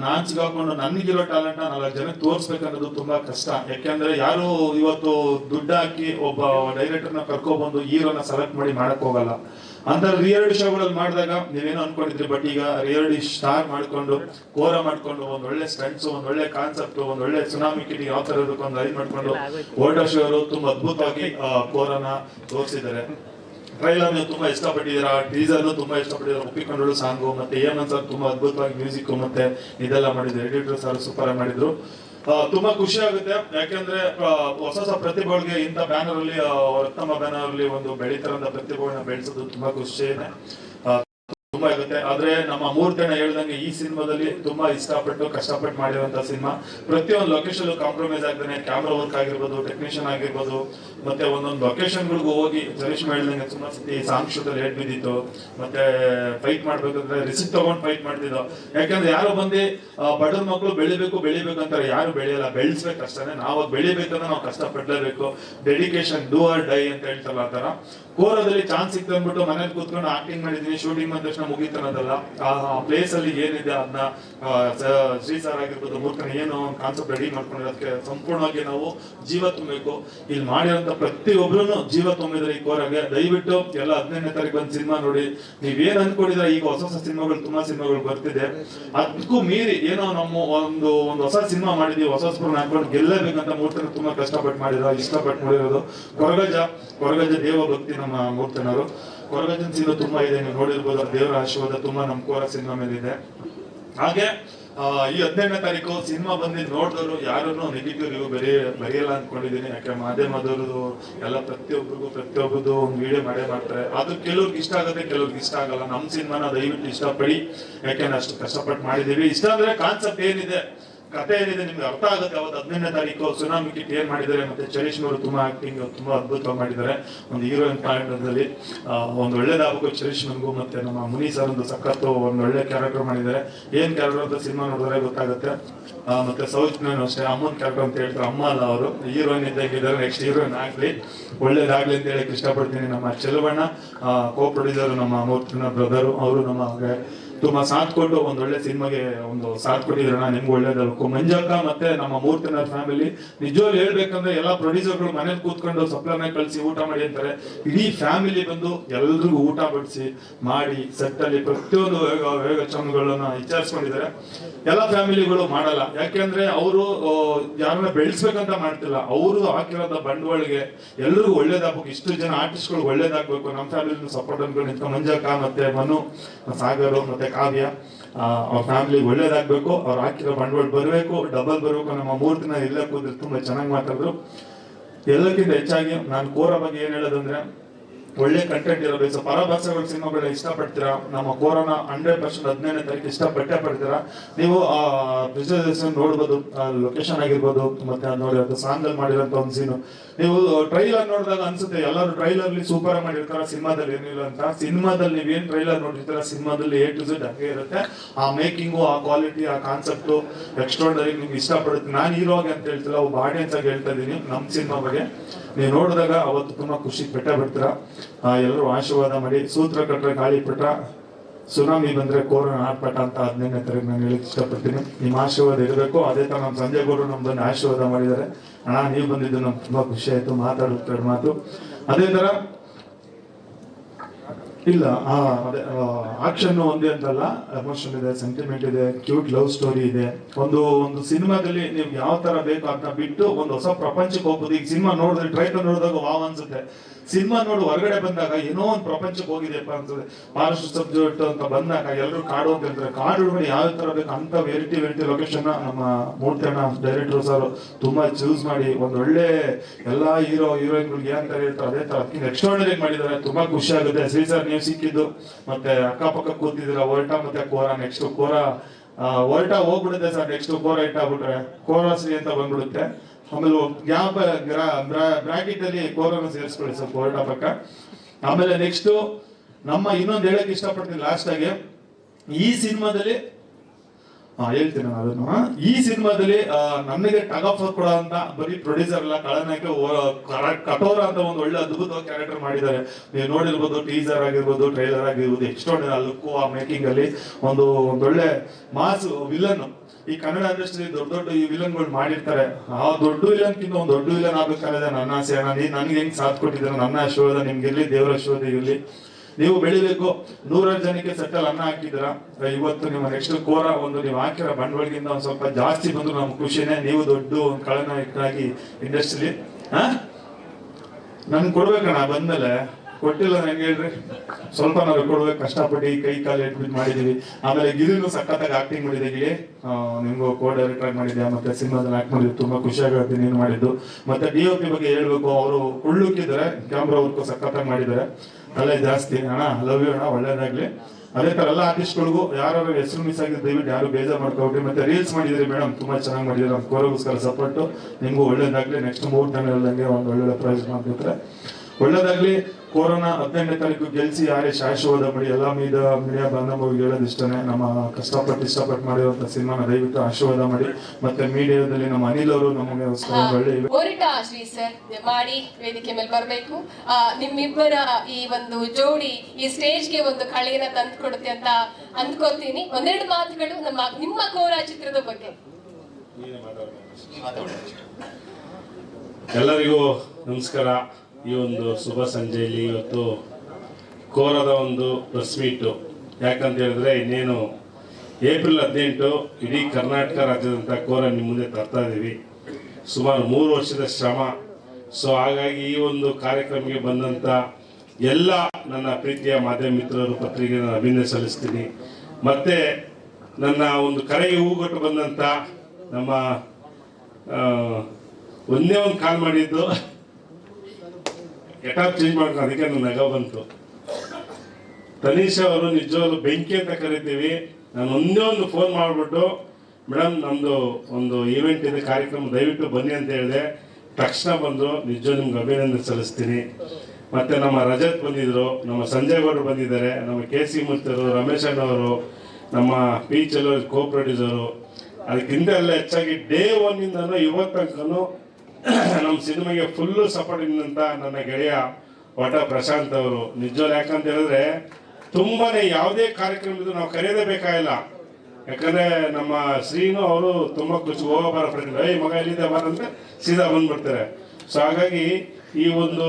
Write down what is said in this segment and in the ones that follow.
ನಾನ್ ಸಿಗಾಕೊಂಡು ನನ್ಗಿರೋ talent ನಾಲ್ಕು ಜನಕ್ಕೆ ತೋರಿಸ್ಬೇಕನ್ನೋದು ತುಂಬಾ ಕಷ್ಟ. ಯಾಕೆಂದ್ರೆ ಯಾರು ಇವತ್ತು ದುಡ್ಡು ಹಾಕಿ ಒಬ್ಬ ಡೈರೆಕ್ಟರ್ನ ಕರ್ಕೊಬಂದು ಹೀರೋನ ಸೆಲೆಕ್ಟ್ ಮಾಡಿ ಮಾಡಕ್ ಹೋಗಲ್ಲ. ಅಂತ ರಿಯಾಲಿಟಿ ಶೋಗಳಲ್ಲಿ ಮಾಡಿದಾಗ ನೀವೇನೋ ಅನ್ಕೊಂಡಿದ್ರಿ ಬಟ್ ಈಗ ರಿಯಾಲಿಟಿ ಸ್ಟಾರ್ ಮಾಡ್ಕೊಂಡು ಕೋರ ಮಾಡ್ಕೊಂಡು ಒಂದ್ ಒಳ್ಳೆ ಸ್ಟಂಟ್ಸ್ ಒಂದ್ ಒಳ್ಳೆ ಕಾನ್ಸೆಪ್ಟ್ ಒಂದ್ ಒಳ್ಳೆ ಸುನಾಮಿ ಕಿಟಿ ಯಾವ ತರ ಇರಬೇಕು ಲೈನ್ ಮಾಡ್ಕೊಂಡು ಓಲ್ಡಾ ಶೋ ಅವರು ತುಂಬಾ ಅದ್ಭುತವಾಗಿ ಆ, ಕೋರನ ತೋರಿಸಿದ್ದಾರೆ. ಟ್ರೈಲರ್ ನೀವು ತುಂಬಾ ಇಷ್ಟಪಟ್ಟಿದ್ದೀರಾ? ಟೀಸರ್ ತುಂಬಾ ಇಷ್ಟಪಟ್ಟಿದ್ದೀರಾ? ಒಪ್ಪಿಕೊಂಡಳು ಸಾಂಗು ಮತ್ತೆ ಹೇಮಂತ್ ಸರ್ ತುಂಬಾ ಅದ್ಭುತವಾಗಿ ಮ್ಯೂಸಿಕ್ ಮತ್ತೆ ಇದೆಲ್ಲ ಮಾಡಿದ್ರು. ಎಡಿಟರ್ ಸರ್ ಸೂಪರ್ ಆಗಿ ಮಾಡಿದ್ರು. ತುಂಬಾ ಖುಷಿ ಆಗುತ್ತೆ. ಯಾಕೆಂದ್ರೆ ಹೊಸ ಹೊಸ ಪ್ರತಿಭೆಗಳಿಗೆ ಇಂಥ ಬ್ಯಾನರ್ ಅಲ್ಲಿ ಆ, ರತ್ನಮ್ಮ ಬ್ಯಾನರ್ ಅಲ್ಲಿ ಒಂದು ಬೆಳೀತಾರಂತ ಪ್ರತಿಭೆಗಳನ್ನ ಬೆಳೆಸೋದು ತುಂಬಾ ಖುಷಿ ಆ, ತುಂಬಾ ಇರುತ್ತೆ. ಆದ್ರೆ ನಮ್ಮ ಮೂರ್ತಣ್ಣ ಹೇಳ್ದಂಗೆ ಈ ಸಿನಿಮಾದಲ್ಲಿ ತುಂಬಾ ಇಷ್ಟಪಟ್ಟು ಕಷ್ಟಪಟ್ಟು ಮಾಡಿರುವಂತ ಸಿನಿಮಾ. ಪ್ರತಿಯೊಂದು ಲೊಕೇಶನ್ ಕಾಂಪ್ರಮೈಸ್ ಆಗ್ತಾನೆ. ಕ್ಯಾಮ್ರಾ ವರ್ಕ್ ಆಗಿರ್ಬೋದು ಟೆಕ್ನಿಷಿಯನ್ ಆಗಿರ್ಬೋದು, ಮತ್ತೆ ಒಂದೊಂದು ಲೊಕೇಶನ್ ಗಳಿಗೂ ಹೋಗಿ ಜರೀಶ್ ಹೇಳ್ದಂಗೆ ತುಂಬಾ ಸತಿ ಸಾಂಕ್ಷದಲ್ಲಿ ಹೇಟ್ ಬಿದ್ದಿತ್ತು. ಮತ್ತೆ ಫೈಟ್ ಮಾಡ್ಬೇಕಂದ್ರೆ ರಿಸಿಪ್ಟ್ ತಗೊಂಡ್ ಫೈಟ್ ಮಾಡ್ತಿದ್ದೋ. ಯಾಕಂದ್ರೆ ಯಾರು ಬಂದು ಬಡವ್ರ ಮಕ್ಕಳು ಬೆಳಿಬೇಕು ಬೆಳಿಬೇಕು ಅಂತಾರೆ. ಯಾರು ಬೆಳೆಯಲ್ಲ. ಬೆಳೆಸ್ಬೇಕು ಅಷ್ಟೇ ನಾವು ಬೆಳಿಬೇಕಂದ್ರೆ ನಾವು ಕಷ್ಟಪಡ್ಲೇಬೇಕು. ಡೆಡಿಕೇಶನ್ ಡೂ ಆರ್ ಡೈ ಅಂತ ಹೇಳ್ತಾರಲ್ಲ ಕೋರದಲ್ಲಿ ಚಾನ್ಸ್ ಸಿಕ್ತು ಅಂದ್ಬಿಟ್ಟು ಮನೇಲಿ ಕೂತ್ಕೊಂಡು ಆಕ್ಟಿಂಗ್ ಮಾಡಿದೀನಿ ಶೂಟಿಂಗ್ ಬಂದ ತಕ್ಷಣ ಮುಗೀತನದಲ್ಲ. ಆ ಪ್ಲೇಸ್ ಅಲ್ಲಿ ಏನಿದೆ ಅದನ್ನ ಶ್ರೀ ಸರ್ ಆಗಿರ್ಬೋದು ಮೂರ್ಖನ ಏನು ಕಾನ್ಸೆಪ್ಟ್ ರೆಡಿ ಮಾಡ್ಕೊಂಡಿರೋದಕ್ಕೆ ಸಂಪೂರ್ಣವಾಗಿ ನಾವು ಜೀವ ತುಂಬಬೇಕು ಇಲ್ಲಿ ಮಾಡಿರೋಂಥ ಪ್ರತಿಯೊಬ್ರು ಜೀವ ತುಂಬಿದ್ರೆ ಈ ಕೋರಾಗೆ ದಯವಿಟ್ಟು ಎಲ್ಲ ಹದಿನೈದನೇ ತಾರೀಕು ಬಂದು ಸಿನಿಮಾ ನೋಡಿ. ನೀವೇನ್ ಅನ್ಕೊಂಡಿದ್ರೆ ಈಗ ಹೊಸ ಹೊಸ ಸಿನಿಮಾಗಳು, ತುಂಬಾ ಸಿನಿಮಾಗಳು ಬರ್ತಿದೆ. ಅದಕ್ಕೂ ಮೀರಿ ಏನೋ ನಮ್ಮ ಒಂದು ಒಂದು ಹೊಸ ಸಿನಿಮಾ ಮಾಡಿದೀವಿ. ಹೊಸ ಹೊಸ ಹಾಕೊಂಡು ಗೆಲ್ಲಬೇಕಂತ ಮೂರ್ತನ ತುಂಬಾ ಕಷ್ಟಪಟ್ಟು ಮಾಡಿರೋ ಇಷ್ಟಪಟ್ಟು ಮಾಡಿರೋದು ಕೊರಗಜ ಕೊರಗಜ ದೇವ ಭಕ್ತಿ ನಮ್ಮ ಮೂರ್ತನವರು ಕೊರಗಜನ್ ಸಿನಿಮಾ ತುಂಬಾ ಇದೆ, ನೀವು ನೋಡಿರ್ಬೋದು ದೇವರ ಆಶೀರ್ವಾದ ತುಂಬಾ ನಮ್ಮ ಕೋರ ಸಿನಿಮಾ ಮೇಲೆ ಇದೆ ಹಾಗೆ ಈ ಹದಿನೆಂಟನೇ ತಾರೀಕು ಸಿನಿಮಾ ಬಂದಿದ್ದು ನೋಡಿದವರು ಯಾರನ್ನು ನೆಗೆಟಿವ್ ರಿವ್ಯೂ ಬರೆಯ, ಬರೆಯಲ್ಲ ಅನ್ಕೊಂಡಿದ್ದೀನಿ. ಯಾಕೆ ಮಾಧ್ಯಮದವ್ರದ್ದು ಎಲ್ಲ ಪ್ರತಿಯೊಬ್ಬರಿಗೂ ಪ್ರತಿಯೊಬ್ಬರದ್ದು ಒಂದು ವಿಡಿಯೋ ಮಾಡೇ ಮಾಡ್ತಾರೆ. ಅದು ಕೆಲವ್ರಿಗೆ ಇಷ್ಟ ಆಗುತ್ತೆ, ಕೆಲವ್ರಿಗೆ ಇಷ್ಟ ಆಗಲ್ಲ. ನಮ್ಮ ಸಿನಿಮಾನ ದಯವಿಟ್ಟು ಇಷ್ಟಪಡಿ. ಯಾಕೆಂದ್ರೆ ಅಷ್ಟು ಕಷ್ಟಪಟ್ಟು ಮಾಡಿದೀವಿ ಇಷ್ಟ ಅಂದ್ರೆ ಕಾನ್ಸೆಪ್ಟ್ ಏನಿದೆ? ಕಥೆ ಏನಿದೆ ನಿಮ್ಗೆ ಅರ್ಥ ಆಗುತ್ತೆ. ಅವತ್ತು ಹದಿನೈದನೇ ತಾರೀಕು ಸುನಾಮಿ ಕಿಟ್ ಏನ್ ಮಾಡಿದ್ದಾರೆ. ಮತ್ತೆ ಚರೀಶ್ ಅವರು ತುಂಬಾ ಆಕ್ಟಿಂಗ್ ತುಂಬಾ ಅದ್ಭುತವಾಗಿ ಮಾಡಿದ್ದಾರೆ. ಒಂದು ಹೀರೋಯಿನ್ ಪಾಯಿಂಟ್ ಒಂದು ಒಳ್ಳೇದಾಗಬೇಕು ಚರೀಶ್ ನಮಗೂ ಮತ್ತೆ ನಮ್ಮ ಮುನಿ ಸರ್ ಒಂದು ಸಖತ್ತು ಒಂದು ಒಳ್ಳೆ ಕ್ಯಾರೆಕ್ಟರ್ ಮಾಡಿದ್ದಾರೆ. ಏನ್ ಕ್ಯಾರೆಕ್ಟರ್ ಅಂತ ಸಿನಿಮಾ ನೋಡಿದ್ರೆ ಗೊತ್ತಾಗುತ್ತೆ. ಮತ್ತೆ ಸೌತ್ ಅಷ್ಟೇ, ಅಮ್ಮನ್ ಕ್ಯಾರೆಕ್ಟರ್ ಅಂತ ಹೇಳ್ತಾರೆ. ಅಮ್ಮ ಅಲ್ಲ ಅವರು. ಹೀರೋಯಿನ್ ಇದ್ದಾಗಿದ್ದಾರೆ ನೆಕ್ಸ್ಟ್ ಹೀರೋಯಿನ್ ಆಗ್ಲಿ. ಒಳ್ಳೇದಾಗ್ಲಿ ಅಂತ ಹೇಳಕ್ ಇಷ್ಟಪಡ್ತೀನಿ ನಮ್ಮ ಚೆಲುವಣ್ಣ ಕೋ ಪ್ರೊಡ್ಯೂಸರ್ ನಮ್ಮ ಮೂರ್ತಿನ ಬ್ರದರು ಅವರು ನಮ್ಮ ತುಂಬಾ ಸಾಥ್ ಕೊಟ್ಟು ಒಂದ್ ಒಳ್ಳೆ ಸಿನಿಮಾಗೆ ಒಂದು ಸಾಥ್ ಕೊಟ್ಟಿದ್ರಣ ನಿಮ್ಗೆ ಒಳ್ಳೇದಬೇಕು ಮಂಜಕ್ಕ ಮತ್ತೆ ನಮ್ಮ ಮೂರ್ತಿನ ಫ್ಯಾಮಿಲಿ ನಿಜವಾಗ್ ಹೇಳ್ಬೇಕಂದ್ರೆ ಎಲ್ಲಾ ಪ್ರೊಡ್ಯೂಸರ್ಗಳು ಮನೇಲಿ ಕೂತ್ಕೊಂಡು ಸಪ್ಲರ್ನ ಕಳಿಸಿ ಊಟ ಮಾಡಿ ಅಂತಾರೆ. ಇಡೀ ಫ್ಯಾಮಿಲಿ ಬಂದು ಎಲ್ರಿಗೂ ಊಟ ಬಡಿಸಿ ಮಾಡಿ ಸೆಟ್ ಅಲ್ಲಿ ಪ್ರತಿಯೊಂದು ವೇಗ ಚಮಗಳನ್ನ ವಿಚಾರಿಸ್ಕೊಂಡಿದ್ದಾರೆ. ಎಲ್ಲ ಫ್ಯಾಮಿಲಿಗಳು ಮಾಡಲ್ಲ. ಯಾಕೆಂದ್ರೆ ಅವರು ಯಾರನ್ನ ಬೆಳೆಸ್ಬೇಕಂತ ಮಾಡ್ತಿಲ್ಲ. ಅವರು ಹಾಕಿರೋದ ಬಂಡವಾಳಿಗೆ ಎಲ್ರಿಗೂ ಒಳ್ಳೇದಾಗ್ಬೇಕು ಇಷ್ಟು ಜನ ಆರ್ಟಿಸ್ಟ್ಗಳು ಒಳ್ಳೇದಾಗ್ಬೇಕು ನಮ್ಮ ಫ್ಯಾಮಿಲಿ ಸಪೋರ್ಟ್ ಅನ್ಕೊಂಡು ನಿಂತ್ಕೊಂಡು ಮಂಜಕ್ಕ ಮತ್ತೆ ಮನು, ಸಾಗರ್ ಮತ್ತೆ ಕಾವ್ಯ ಆ, ಅವ್ರ ಫ್ಯಾಮಿಲಿ ಒಳ್ಳೇದಾಗಬೇಕು ಅವ್ರು ಹಾಕಿರೋ ಬಂಡವಾಳ ಬರಬೇಕು ಡಬಲ್ ಬರಬೇಕು ನಮ್ಮ ಮೂರ್ತಿನ ದಿನ ಕೂದ್ರೆ ತುಂಬಾ ಚೆನ್ನಾಗಿ ಮಾತಾಡಿದ್ರು. ಎಲ್ಲಕ್ಕಿಂತ ಹೆಚ್ಚಾಗಿ ನಾನು ಕೋರ ಬಗ್ಗೆ ಏನ್ ಹೇಳೋದಂದ್ರೆ ಒಳ್ಳೆ ಕಂಟೆಂಟ್ ಇರಬೇಕು ಪರಭಾಷೆಗಳ ಸಿನಿಮಾಗಳನ್ನ ಇಷ್ಟಪಡ್ತೀರಾ? ನಮ್ಮ ಕೋರೋನಾ ಹಂಡ್ರೆಡ್ ಪರ್ಸೆಂಟ್ ಹದಿನೈದನೇ ತಾರೀಕು ಇಷ್ಟಪಟ್ಟೆ ಪಡ್ತೀರಾ? ನೀವು, ಆ ವಿಜುವಲೈಸೇಷನ್ ನೋಡ್ಬೋದು ಲೊಕೇಶನ್ ಆಗಿರ್ಬೋದು, ಮತ್ತೆ ನೋಡಿರೋ ನೋಡಿ, ಅದು ಸಾಂಗ್ ಅಲ್ಲಿ ಮಾಡಿರೋಂಥ ಒಂದು ಸೀನು ನೀವು ಟ್ರೈಲರ್ ನೋಡಿದಾಗ ಅನ್ಸುತ್ತೆ, ಎಲ್ಲರೂ ಟ್ರೈಲರ್ ಸೂಪರ್ ಮಾಡಿರ್ತಾರ ಸಿನಿಮಾದಲ್ಲಿ? ಏನಿಲ್ಲ ಅಂತ. ಸಿನಿಮಾದಲ್ಲಿ ನೀವೇನ್ ಟ್ರೈಲರ್ ನೋಡಿರ್ತೀರ? ಸಿನಿಮಾದಲ್ಲಿ ಎ ಟು ಝೆಡ್ ಹಂಗೆ ಇರುತ್ತೆ. ಆ ಮೇಕಿಂಗು ಆ ಕ್ವಾಲಿಟಿ ಆ ಕಾನ್ಸೆಪ್ಟ್ ಎಕ್ಸ್ಟ್ರಾಡರಿ ನಿಮ್ಗೆ ಇಷ್ಟಪಡುತ್ತೆ. ನಾನು ಹೀರೋ ಆಗಿ ಅಂತ ಹೇಳ್ತಿಲ್ಲ, ಒಬ್ಬ ಆಡಿಯನ್ಸ್ ಆಗಿ ಹೇಳ್ತಾ ಇದೀನಿ ನಮ್ಮ ಸಿನಿಮಾ ಬಗ್ಗೆ. ನೀವು ನೋಡಿದಾಗ ಅವತ್ತು ತುಂಬಾ ಖುಷಿ ಪೆಟ್ಟ ಬಿಡ್ತೀರಾ ಎಲ್ಲರೂ ಆಶೀರ್ವಾದ ಮಾಡಿ ಸೂತ್ರ ಕಟ್ಟರೆ ಗಾಳಿ ಪಟ್ಟ ಸುನಾಮಿ ಬಂದ್ರೆ ಕೋರೋನಾ ಆರ್ಪಟ ಅಂತ ಹದಿನೈದನೇ ತಾರೀಕು ನಾನು ಹೇಳಕ್ ಇಷ್ಟಪಡ್ತೀನಿ. ನಿಮ್ಮ ಆಶೀರ್ವಾದ ಇರಬೇಕು. ಅದೇ ತರ ನಮ್ಮ ಸಂಜಯ್ ನಮ್ ಬಂದು ಆಶೀರ್ವಾದ ಮಾಡಿದ್ದಾರೆ. ಅಣ್ಣ, ನೀವು ಬಂದಿದ್ದು ನಮ್ಗೆ ತುಂಬಾ ಖುಷಿ ಆಯ್ತು. ಮಾತಾಡುತ್ತೆ ಮಾತು. ಅದೇ ತರ ಇಲ್ಲ ಆಕ್ಷನ್ ಒಂದೇ ಅಂತಲ್ಲ ಎಮೋಷನ್ ಇದೆ ಸೆಂಟಿಮೆಂಟ್ ಇದೆ ಕ್ಯೂಟ್ ಲವ್ ಸ್ಟೋರಿ ಇದೆ. ಒಂದು ಒಂದು ಸಿನಿಮಾದಲ್ಲಿ ನೀವು ಯಾವ ತರ ಬೇಕು ಅದನ್ನ ಬಿಟ್ಟು ಒಂದು ಹೊಸ ಪ್ರಪಂಚಕ್ಕೆ ಹೋಗ್ಬೋದು. ಈಗ ಸಿನಿಮಾ ನೋಡಿದ್ರೆ ಟ್ರೈಲರ್ ನೋಡಿದಾಗ ವಾವ್ ಅನ್ಸುತ್ತೆ. ಸಿನಿಮಾ ನೋಡಿ ಹೊರಗಡೆ ಬಂದಾಗ ಏನೋ ಒಂದು ಪ್ರಪಂಚಕ್ಕೆ ಹೋಗಿದೆಯಪ್ಪ ಅನ್ಸುತ್ತೆ. ಮಹಾರಾಷ್ಟ್ರ ಸಬ್ಜೆಕ್ಟ್ ಅಂತ ಬಂದಾಗ ಎಲ್ಲರೂ ಕಾಡು ಅಂತ ಹೇಳ್ತಾರೆ. ಕಾಡು ಯಾವ ತರ ಬೇಕು ಅಂತ ವೆರೈಟಿ ವೆರೈಟಿ ಲೊಕೇಶನ್ ನಮ್ಮ ಮೂರ್ತಣ್ಣ ಡೈರೆಕ್ಟರ್ ಸರ್ ತುಂಬಾ ಚೂಸ್ ಮಾಡಿ ಒಂದ್ ಒಳ್ಳೆ ಎಲ್ಲಾ ಹೀರೋ ಹೀರೋಯಿನ್ಗಳಿಗೆ ತರ ಇರ್ತಾರೆ ಅದೇ ತರ ಅದಕ್ಕಿಂತ ಎಕ್ಸ್ಟ್ರಾಡನರಿ ಮಾಡಿದ್ದಾರೆ. ತುಂಬಾ ಖುಷಿ ಆಗುತ್ತೆ. ಶ್ರೀ ಸರ್, ನೀವು ಸಿಕ್ಕಿದ್ದು, ಮತ್ತೆ ಅಕ್ಕಪಕ್ಕ ಕೂತಿದ್ದೀರಾ ಓಲ್ಟಾ ಮತ್ತೆ ಕೋರಾ ನೆಕ್ಸ್ಟ್ ಕೋರಾ ಓಲ್ಟಾ ಹೋಗ್ಬಿಡುತ್ತೆ ಸರ್ ನೆಕ್ಸ್ಟ್ ಕೋರಾ ಇಟ್ಟಾಗ್ಬಿಟ್ರೆ. ಕೋರಾ ಸಿ ಅಂತ ಬಂದ್ಬಿಡುತ್ತೆ. ಆಮೇಲೆ ಗ್ಯಾಪ್ ಬ್ರಾಕೆಟ್ ಅಲ್ಲಿ ಕೋರನ ಸೇರಿಸ್ಕೊಳ್ಳಿ ಸರ್ ಓಲ್ಟ ಪಕ್ಕ. ಆಮೇಲೆ ನೆಕ್ಸ್ಟ್ ನಮ್ಮ ಇನ್ನೊಂದು ಹೇಳಕ್ ಇಷ್ಟಪಡ್ತೀನಿ ಲಾಸ್ಟ್ ಆಗಿ. ಈ ಸಿನಿಮಾದಲ್ಲಿ ಹೇಳ್ತೀನಿ ನಾನು ಅದನ್ನು. ಈ ಸಿನಿಮಾದಲ್ಲಿ ನಮಗೆ ಟಗ್ ಆಫ್ ಕೊಡೋ ಅಂತ ಬರೀ ಪ್ರೊಡ್ಯೂಸರ್ ಎಲ್ಲ ಕಳನಕ ಕಟೋರ ಅಂತ ಒಂದು ಒಳ್ಳೆ ಅದ್ಭುತವಾಗಿ ಕ್ಯಾರೆಕ್ಟರ್ ಮಾಡಿದ್ದಾರೆ. ನೀವು ನೋಡಿರ್ಬೋದು ಟೀಸರ್ ಆಗಿರ್ಬೋದು ಟ್ರೈಲರ್ ಆಗಿರ್ಬೋದು ಎಕ್ಸ್ಟ್ರಾ ಲುಕ್ ಆ ಮೇಕಿಂಗ್ ಅಲ್ಲಿ ಒಂದು ಒಂದೊಳ್ಳೆ ಮಾಸ್ ವಿಲನ್ ಈ ಕನ್ನಡ ಇಂಡಸ್ಟ್ರಿ ದೊಡ್ಡ ದೊಡ್ಡ ಈ ವಿಲನ್ಗಳು ಮಾಡಿರ್ತಾರೆ. ಆ ದೊಡ್ಡ ವಿಲನ್ ಕಿಂತ ಒಂದು ದೊಡ್ಡ ವಿಲನ್ ಆಗ್ಬೇಕಾದ್ರೆ ನನ್ನ ಆಸೆ. ನೀನ್ ನನ್ಗೆ ಹೆಂಗ್ ಸಾಥ್ ಕೊಟ್ಟಿದ್ದಾರೆ ನನ್ನ ಶೋದ ನಿಮ್ಗೆ ಇರ್ಲಿ ದೇವರ ಆಶೀರ್ವಾದ ಇರ್ಲಿ. ನೀವು ಬೆಳಿಬೇಕು. ನೂರಾರು ಜನಕ್ಕೆ ಸೆಟಲ್ ಅನ್ನ ಹಾಕಿದ್ರ ಇವತ್ತು ನಿಮ್ಮ ನೆಕ್ಸ್ಟ್ ಕೋರ ಒಂದು ನೀವು ಹಾಕಿರೋ ಬಂಡವಾಳಗಿಂತ ಒಂದು ಸ್ವಲ್ಪ ಜಾಸ್ತಿ ಬಂದ್ರು ನಮ್ಗೆ ಖುಷಿನೇ. ನೀವು ದೊಡ್ಡ ಒಂದು ಖಳನಾಯಕರಾಗಿ ಇಂಡಸ್ಟ್ರಿಲಿ ಹಾ? ನನ್ಗೆ ಕೊಡ್ಬೇಕಣ್ಣ ಬಂದ್ಮೇಲೆ. ಕೊಟ್ಟಿಲ್ಲ ನಂಗೆ ಹೇಳ್ರಿ. ಸ್ವಲ್ಪ ನಾವು ಕೊಡ್ಬೇಕು ಕಷ್ಟಪಟ್ಟು ಕೈ ಕಾಲು ಎಡ್ಮಿಟ್ ಮಾಡಿದೀವಿ ಆಮೇಲೆ ಗಿರಿನು ಸಖತ್ತಾಗಿ ಆಕ್ಟಿಂಗ್ ಮಾಡಿದೆ ಗಿಳಿ. ನಿಮ್ಗೂ ಕೋ ಡೈರೆಕ್ಟರ್ ಆಗಿ ಮಾಡಿದ್ಯಾ ಮತ್ತೆ ಸಿನಿಮಾದಲ್ಲಿ ಆಕ್ಟ್ ಮಾಡಿದ್ದು, ತುಂಬಾ ಖುಷಿಯಾಗುತ್ತೆ ನೀನು ಮಾಡಿದ್ದು. ಮತ್ತೆ ಡಿ ಒ ಪಿ ಬಗ್ಗೆ ಹೇಳ್ಬೇಕು, ಅವರು ಉಳ್ಳುಕ್ಕಿದ್ದಾರೆ ಕ್ಯಾಮ್ರಾ ವರ್ಕ್ ಸಖತ್ತಾಗಿ ಮಾಡಿದ್ದಾರೆ. ಅಲ್ಲೇ ಜಾಸ್ತಿ, ಅಣ್ಣ ಲವ್ ಯು ಅಣ್ಣ, ಒಳ್ಳೇದಾಗ್ಲಿ. ಅದೇ ತರ ಎಲ್ಲ ಆರ್ಟಿಸ್ಟ್ಗಳಿಗೂ ಯಾರು ಹೆಸರು ಮಿಸ್ ಆಗಿದ್ದು ದಯವಿಟ್ಟು ಯಾರು ಬೇಜಾರು ಮಾಡ್ಕೊಬಿಟ್ರಿ ಮತ್ತೆ ರೀಲ್ಸ್ ಮಾಡಿದ್ರಿ ಮೇಡಮ್ ತುಂಬಾ ಚೆನ್ನಾಗಿ ಮಾಡಿದ್ರಿ ನಮ್ಮ ಕೋರೋಗೋಸ್ಕರ ಸಪೋರ್ಟ್ ನಿಮ್ಗೂ ಒಳ್ಳೇದಾಗ್ಲಿ. ನೆಕ್ಸ್ಟ್ ಮೂರು ತಂಡಗಳಂಗೆ ಒಂದು ಒಳ್ಳೊಳ್ಳೆ ಪ್ರೈಸ್ ಮಾಡ್ತಿದ್ರೆ ಒಳ್ಳೇದಾಗ್ಲಿ. ಕೊರೋನಾ ಹದಿನೆಂಟನೇ ತಾರೀಕು ಗೆಲ್ಸಿ ಯಾರೇ ಶಾಶ್ವತ ಮಾಡಿ ಎಲ್ಲ ಮೀದ ಮೀಡಿಯಾ ಬಾಂಧವರಿಗೆ ಹೇಳೋದು ಇಷ್ಟನೇ ನಮ್ಮ ಕಷ್ಟಪಟ್ಟು ಇಷ್ಟಪಟ್ಟು ಮಾಡಿರುವಂತ ಸಿನಿಮಾನ ದಯವಿಟ್ಟು ಆಶೀರ್ವಾದ ಮಾಡಿ. ಮತ್ತೆ ಮೀಡಿಯಾದಲ್ಲಿ ನಮ್ಮ ಅನಿಲ್ ಅವರು ನಮಗೆ ಒಳ್ಳೆ ಹೋರಿಟ ಶ್ರೀ ಸರ್ ಮಾಡಿ ವೇದಿಕೆ ಮೇಲೆ ಬರಬೇಕು. ನಿಮ್ಮಿಬ್ಬರ ಈ ಒಂದು ಜೋಡಿ ಈ ಸ್ಟೇಜ್ಗೆ ಒಂದು ಕಳೆಯನ್ನ ತಂದು ಕೊಡುತ್ತೆ ಅಂತ ಅಂದ್ಕೋತೀನಿ. ಒಂದೆರಡು ಮಾತುಗಳು ನಮ್ಮ ನಿಮ್ಮ ಕೋರ ಚಿತ್ರದ ಬಗ್ಗೆ. ಎಲ್ಲರಿಗೂ ನಮಸ್ಕಾರ. ಈ ಒಂದು ಶುಭ ಸಂಜೆಯಲ್ಲಿ ಇವತ್ತು ಕೋರದ ಒಂದು ಪ್ರೆಸ್ ಮೀಟು ಯಾಕಂತ ಹೇಳಿದ್ರೆ ಇನ್ನೇನು ಏಪ್ರಿಲ್ ಹದಿನೆಂಟು ಇಡೀ ಕರ್ನಾಟಕ ರಾಜ್ಯದಂತ ಕೋರ ನಿಮ್ಮ ಮುಂದೆ ತರ್ತಾ ಇದ್ದೀವಿ ಸುಮಾರು ಮೂರು ವರ್ಷದ ಶ್ರಮ. ಸೊ ಹಾಗಾಗಿ ಈ ಒಂದು ಕಾರ್ಯಕ್ರಮಕ್ಕೆ ಬಂದಂಥ ಎಲ್ಲ ನನ್ನ ಪ್ರೀತಿಯ ಮಾಧ್ಯಮ ಮಿತ್ರರು ಪತ್ರಿಕೆ ನಾನು ಅಭಿನಂದನೆ ಸಲ್ಲಿಸ್ತೀನಿ. ಮತ್ತೆ ನನ್ನ ಒಂದು ಕರೆಗೆ ಹೂಗೊಟ್ಟು ಬಂದಂಥ ನಮ್ಮ ಒಂದೇ ಒಂದು ಕಾಲ್ ಮಾಡಿದ್ದು. ಗೆಟಪ್ ಚೇಂಜ್ ಮಾಡಿದ್ರು ಅದಕ್ಕೆ ನನ್ನ ನಗ ಬಂತು. ತನೀಶ್ ಅವರು ನಿಜವಾಗ್ಲು ಬೆಂಕಿ ಅಂತ ಕರಿತೀವಿ. ನಾನು ಒಂದೇ ಒಂದು ಫೋನ್ ಮಾಡಿಬಿಟ್ಟು, ಮೇಡಮ್ ನಮ್ಮದು ಒಂದು ಈವೆಂಟ್ ಇದೆ, ಕಾರ್ಯಕ್ರಮ, ದಯವಿಟ್ಟು ಬನ್ನಿ ಅಂತ ಹೇಳಿದೆ. ತಕ್ಷಣ ಬಂದರು ನಿಜ ನಿಮ್ಗೆ ಅಭಿನಂದನೆ ಸಲ್ಲಿಸ್ತೀನಿ. ಮತ್ತೆ ನಮ್ಮ ರಜತ್ ಬಂದಿದ್ದರು ನಮ್ಮ ಸಂಜಯ್ ಗೌಡರು ಬಂದಿದ್ದಾರೆ, ನಮ್ಮ ಕೆ ಸಿ ಮೂರ್ತರು ರಮೇಶ್ ಅಣ್ಣವರು ನಮ್ಮ ಪಿ ಚಲೋ ಕೋ ಪ್ರೊಡ್ಯೂಸರು ಅದಕ್ಕಿಂತ ಎಲ್ಲ ಹೆಚ್ಚಾಗಿ ಡೇ ಒನ್ನಿಂದನೂ ಇವತ್ತು ತನಕನೂ ನಮ್ಮ ಸಿನಿಮಾಗೆ ಫುಲ್ಲು ಸಪೋರ್ಟ್ ಇದ್ದಂತ ನನ್ನ ಗೆಳೆಯ ವಟ ಪ್ರಶಾಂತ್ ಅವರು. ನಿಜವಾಗ್ಲೂ ಯಾಕಂತ ಹೇಳಿದ್ರೆ ತುಂಬಾನೇ ಯಾವುದೇ ಕಾರ್ಯಕ್ರಮ ಇದ್ರು ನಾವು ಕರೆಯದೇ ಬೇಕಾಗಿಲ್ಲ. ಯಾಕಂದ್ರೆ ನಮ್ಮ ಶ್ರೀನು ಅವರು ತುಂಬಾ ಖುಷಿ ಹೋಗೋ ಬರೋ ಫ್ರೆಂಡ್ ಏಯ್, ಮಗ ಎಲ್ಲಿದೆ ಬಾರಂತ ಸೀದಾ ಬಂದ್ಬಿಡ್ತಾರೆ. ಸೊ ಹಾಗಾಗಿ ಈ ಒಂದು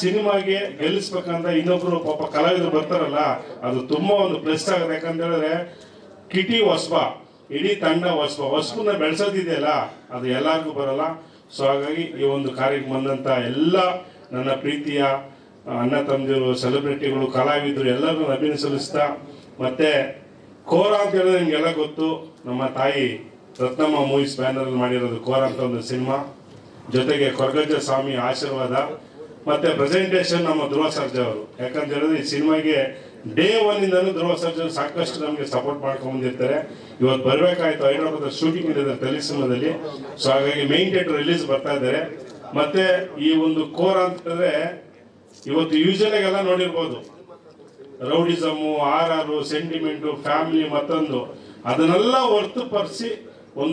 ಸಿನಿಮಾಗೆ ಗೆಲ್ಲಿಸ್ಬೇಕಂತ ಇನ್ನೊಬ್ರು ಪಾಪ ಕಲಾವಿದರು ಬರ್ತಾರಲ್ಲ, ಅದು ತುಂಬಾ ಒಂದು ಪ್ಲಸ್ ಆಗುತ್ತೆ. ಯಾಕಂತ ಹೇಳಿದ್ರೆ ಕಿಟಿ ಹೊಸ್ಬ, ಇಡೀ ತಂಡ ವಸ್ಪ ಹೊಸ್ಬನ್ನ ಬೆಳೆಸೋದಿದೆಯಲ್ಲ, ಅದು ಎಲ್ಲರಿಗೂ ಬರಲ್ಲ. ಸೊ ಹಾಗಾಗಿ ಈ ಒಂದು ಕಾರ್ಯಕ್ಕೆ ಬಂದಂಥ ಎಲ್ಲ ನನ್ನ ಪ್ರೀತಿಯ ಅಣ್ಣ ತಮ್ಮದಿರು ಸೆಲೆಬ್ರಿಟಿಗಳು ಕಲಾವಿದರು ಎಲ್ಲರೂ ಅಭಿನಯಿಸಲಿಸ್ತಾ ಮತ್ತು ಕೋರ ಅಂತ ಹೇಳಿದ್ರೆ ನಿಮಗೆಲ್ಲ ಗೊತ್ತು, ನಮ್ಮ ತಾಯಿ ರತ್ನಮ್ಮ ಮೂವೀಸ್ ಬ್ಯಾನರ್ ಮಾಡಿರೋದು ಕೋರ ಅಂತ ಒಂದು ಸಿನಿಮಾ. ಜೊತೆಗೆ ಕೊರಗಜ್ಜ ಸ್ವಾಮಿ ಆಶೀರ್ವಾದ, ಮತ್ತೆ ಪ್ರೆಸೆಂಟೇಷನ್ ನಮ್ಮ ಧ್ರುವ ಸರ್ಜಾ ಅವರು. ಯಾಕಂತ ಹೇಳಿದ್ರೆ ಈ ಸಿನಿಮಾಗೆ ಡೇ ಒನ್ ಇಂದನೂ ಧ್ರುವ ಸರ್ಜಾ ಸಾಕಷ್ಟು ನಮಗೆ ಸಪೋರ್ಟ್ ಮಾಡ್ಕೊಂಡ್ ಬಂದಿರ್ತಾರೆ. ಇವತ್ತು ಬರ್ಬೇಕಾಯ್ತು ಹೈದರಾಬಾದ್ ಶೂಟಿಂಗ್ ಇದೆ ತಲೆ ಸಿನಿಮಾದಲ್ಲಿ ಸೊ ಹಾಗಾಗಿ ಮೈನ್ ಥಿಯೇಟರ್ ರಿಲೀಸ್ ಬರ್ತಾ ಇದ್ದಾರೆ. ಮತ್ತೆ ಈ ಒಂದು ಕೋರ್ ಅಂತಂದ್ರೆ ಇವತ್ತು ಯೂಶಲ್ ಎಲ್ಲ ನೋಡಿರ್ಬೋದು. Rowdyism, or or sentiment family ಮತ್ತೊಂದು. ಅದನ್ನೆಲ್ಲ ಹೊರತುಪಡಿಸಿ